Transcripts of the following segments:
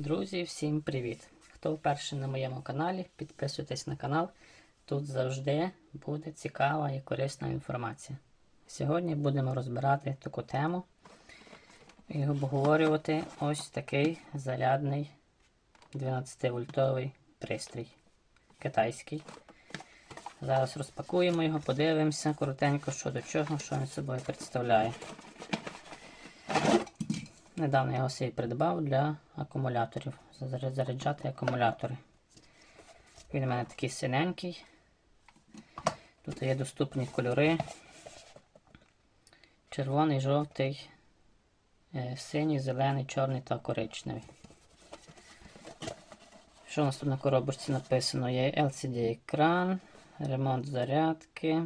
Друзі, всім привіт! Хто вперше на моєму каналі, підписуйтесь на канал. Тут завжди буде цікава і корисна інформація. Сьогодні будемо розбирати таку тему і обговорювати ось такий зарядний 12-вольтовий пристрій китайський. Зараз розпакуємо його, подивимося коротенько, що до чого, що він собою представляє. Недавно я його собі придбав для акумуляторів. Заряджати акумулятори. Він у мене такий синенький. Тут є доступні кольори. Червоний, жовтий, е, синій, зелений, чорний та коричневий. Що у нас тут на коробочці написано? Є LCD-екран, ремонт зарядки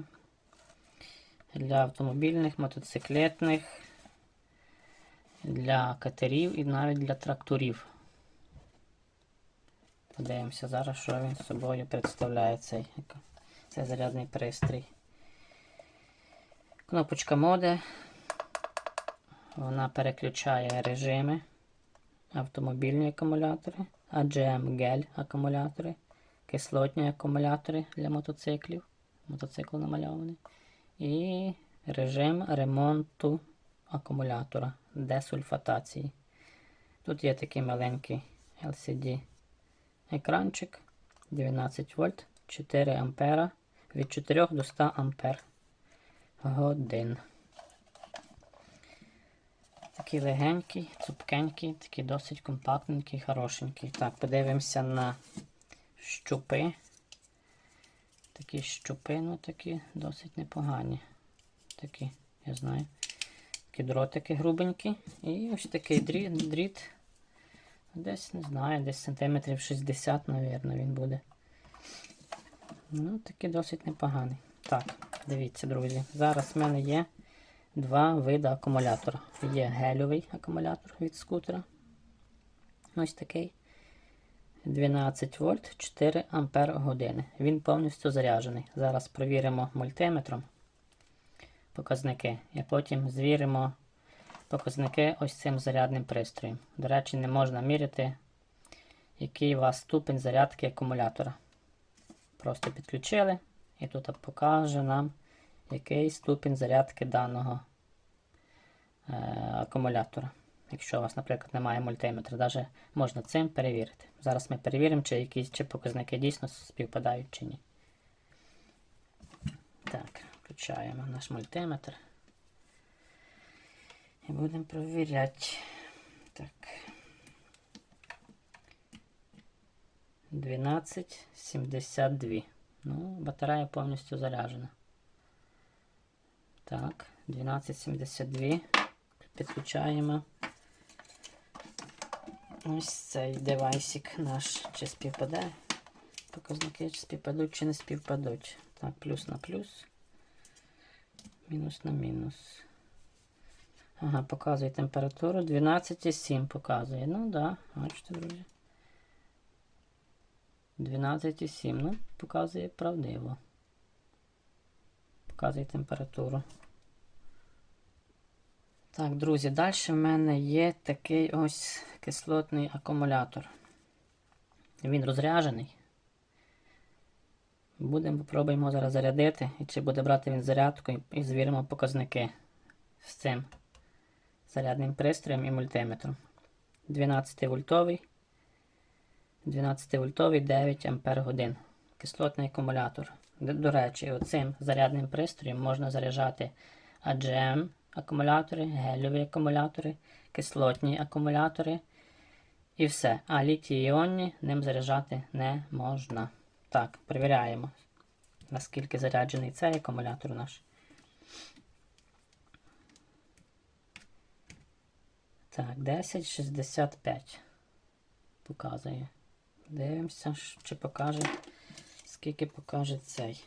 для автомобільних, мотоциклетних для катерів і навіть для тракторів. Подивимося зараз, що він собою представляє цей, цей зарядний пристрій. Кнопочка моди. Вона переключає режими. Автомобільні акумулятори, AGM гель акумулятори, кислотні акумулятори для мотоциклів. Мотоцикл намальований. І режим ремонту акумулятора десульфатації. Тут є такий маленький LCD екранчик 12 вольт, 4 ампера від 4 до 100 ампер годин. Такий легенький, цупкенький, такий досить компактненький, хорошенький. Так, подивимося на щупи. Такі щупи, ну такі досить непогані. Такі, я знаю. Такі дротики грубенькі. І ось такий дріт, дріт. Десь, не знаю, десь сантиметрів 60, мабуть, він буде. Ну, такий досить непоганий. Так, дивіться, друзі. Зараз в мене є два види акумулятора. Є гельовий акумулятор від скутера. Ось такий. 12 вольт 4 ампер години. Він повністю заряджений. Зараз провіримо мультиметром показники. І потім звіримо показники ось цим зарядним пристроєм. До речі, не можна міряти, який у вас ступень зарядки акумулятора. Просто підключили і тут покаже нам, який ступінь зарядки даного е, акумулятора. Якщо у вас, наприклад, немає мультиметра, навіть можна цим перевірити. Зараз ми перевіримо, чи якісь чи показники дійсно співпадають чи ні. Так, включаємо наш мультиметр. І будемо перевіряти. Так. 12,72. Ну, батарея повністю заряджена. Так, 12,72. Підключаємо. Ось цей девайсик наш чи співпадає. Показники чи співпадуть, чи не співпадуть. Так, плюс на плюс. Мінус на мінус. Ага, показує температуру 12,7 показує. Ну да, бачите, друзі. 12,7. Ну, показує правдиво. Показує температуру. Так, друзі, далі в мене є такий ось кислотний акумулятор. Він розряджений. Будемо попробуємо зараз зарядити, і чи буде брати він зарядку, і, звіримо показники з цим зарядним пристроєм і мультиметром. 12 вольтовий. 12 вольтовий 9 ампер годин. Кислотний акумулятор. До, речі, оцим зарядним пристроєм можна заряджати AGM акумулятори, гелеві акумулятори, кислотні акумулятори і все. А літій іонні ним заряджати не можна. Так, перевіряємо, наскільки заряджений цей акумулятор наш. Так, 1065 показує. Дивимося, чи покаже, скільки покаже цей.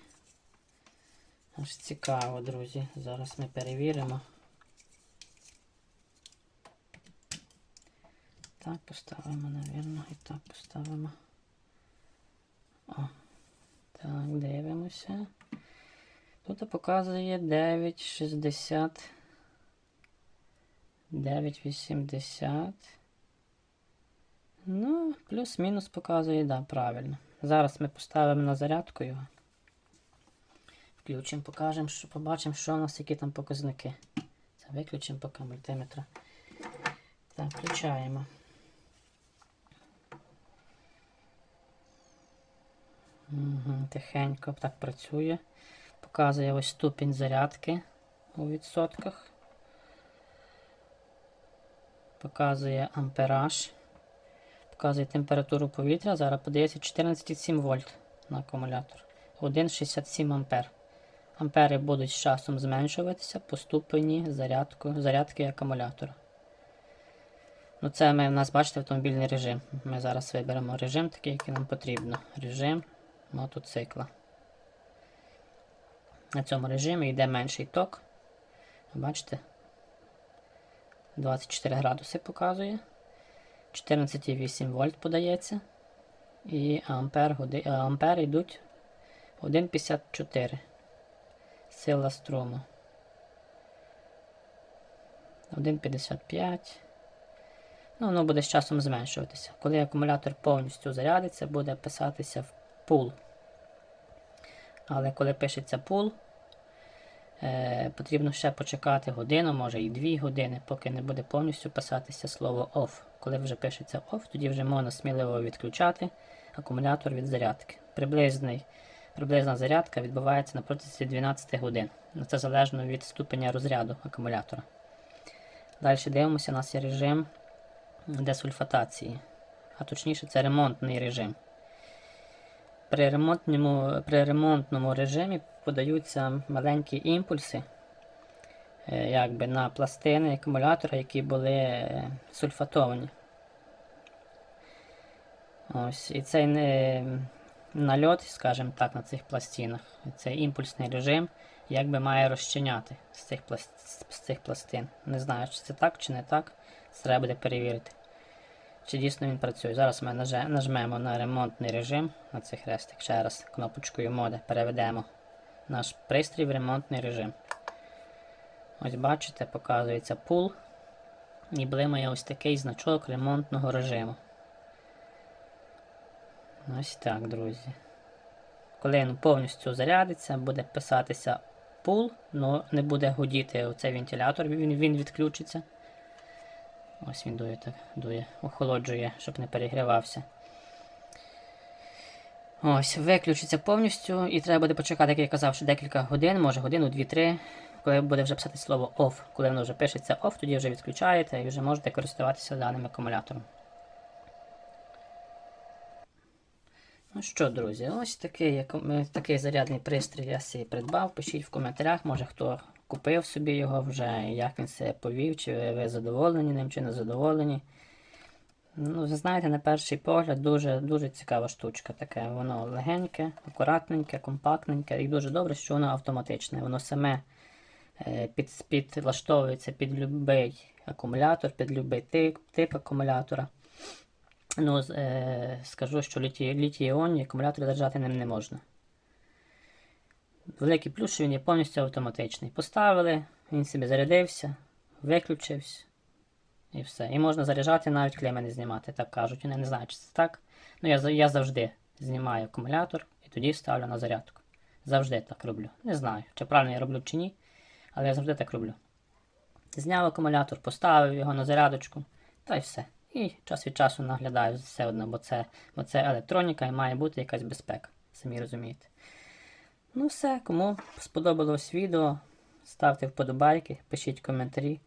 Аж цікаво, друзі. Зараз ми перевіримо. Так, поставимо, напевно, і так поставимо. О. Так, дивимося. Тут показує 9,60. 9,80. Ну, плюс-мінус показує, да, правильно. Зараз ми поставимо на зарядку його. Включимо, покажемо, що побачимо, що у нас які там показники. Це виключимо поки мультиметра. Так, включаємо. Тихенько так працює. Показує ось ступінь зарядки у відсотках. Показує ампераж. Показує температуру повітря. Зараз подається 14,7 вольт на акумулятор. 1,67 ампер. Ампери будуть з часом зменшуватися по ступені зарядку, зарядки акумулятора. Ну, це ми, у нас, бачите, автомобільний режим. Ми зараз виберемо режим такий, який нам потрібно. Режим мотоцикла. На цьому режимі йде менший ток. Бачите? 24 градуси показує. 14,8 вольт подається. І ампер, годи- а, ампери йдуть 1,54. Сила струму. 1,55. Ну, воно буде з часом зменшуватися. Коли акумулятор повністю зарядиться, буде писатися в пул. Але коли пишеться пул, е, потрібно ще почекати годину, може і дві години, поки не буде повністю писатися слово OFF. Коли вже пишеться OFF, тоді вже можна сміливо відключати акумулятор від зарядки. Приблизний, приблизна зарядка відбувається на протязі 12 годин. Ну, Це залежно від ступеня розряду акумулятора. Далі дивимося, у нас є режим десульфатації, а точніше це ремонтний режим. При ремонтному, при ремонтному режимі подаються маленькі імпульси е, якби на пластини акумулятора, які були е, сульфатовані. Ось, і цей не, нальот, скажімо так, на цих пластинах, цей імпульсний режим якби має розчиняти з цих, пласт, з цих пластин. Не знаю, чи це так, чи не так. Треба буде перевірити. Чи дійсно він працює. Зараз ми нажмемо на ремонтний режим на цих хрестик. Ще раз кнопочкою моди переведемо наш пристрій в ремонтний режим. Ось бачите, показується пул. І блимає ось такий значок ремонтного режиму. Ось так, друзі. Коли він повністю зарядиться, буде писатися пул, але не буде гудіти оцей вентилятор, він, він відключиться. Ось він дує так, дує, охолоджує, щоб не перегрівався. Ось, виключиться повністю і треба буде почекати, як я казав, що декілька годин, може годину, дві-три, коли буде вже писати слово OFF. Коли воно вже пишеться OFF, тоді вже відключаєте і вже можете користуватися даним акумулятором. Ну що, друзі, ось такий, такий зарядний пристрій я собі придбав. Пишіть в коментарях, може хто купив собі його вже, як він себе повів, чи ви- задоволені ним, чи не задоволені. Ну, ви знаєте, на перший погляд дуже, дуже цікава штучка. Таке. Воно легеньке, акуратненьке, компактненьке і дуже добре, що воно автоматичне. Воно саме е, під, підлаштовується під будь-який акумулятор, під будь-який тип, тип акумулятора. Ну, е, скажу, що літій, літій-іонні акумулятори заряджати ним не можна. Великий плюс, що він є повністю автоматичний. Поставили, він собі зарядився, виключився. І все. І можна заряджати навіть клеми не знімати, так кажуть. Я не знаю, чи це так. Ну, я, я завжди знімаю акумулятор і тоді ставлю на зарядку. Завжди так роблю. Не знаю, чи правильно я роблю чи ні, але я завжди так роблю. Зняв акумулятор, поставив його на зарядочку, та й все. І час від часу наглядаю все одно, бо це, бо це електроніка і має бути якась безпека. Самі розумієте. Ну все, кому сподобалось відео, ставте вподобайки, пишіть коментарі.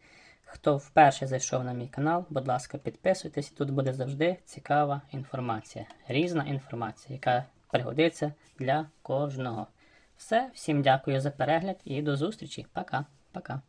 Хто вперше зайшов на мій канал, будь ласка, підписуйтесь, тут буде завжди цікава інформація. Різна інформація, яка пригодиться для кожного. Все, всім дякую за перегляд і до зустрічі. Пока. Пока.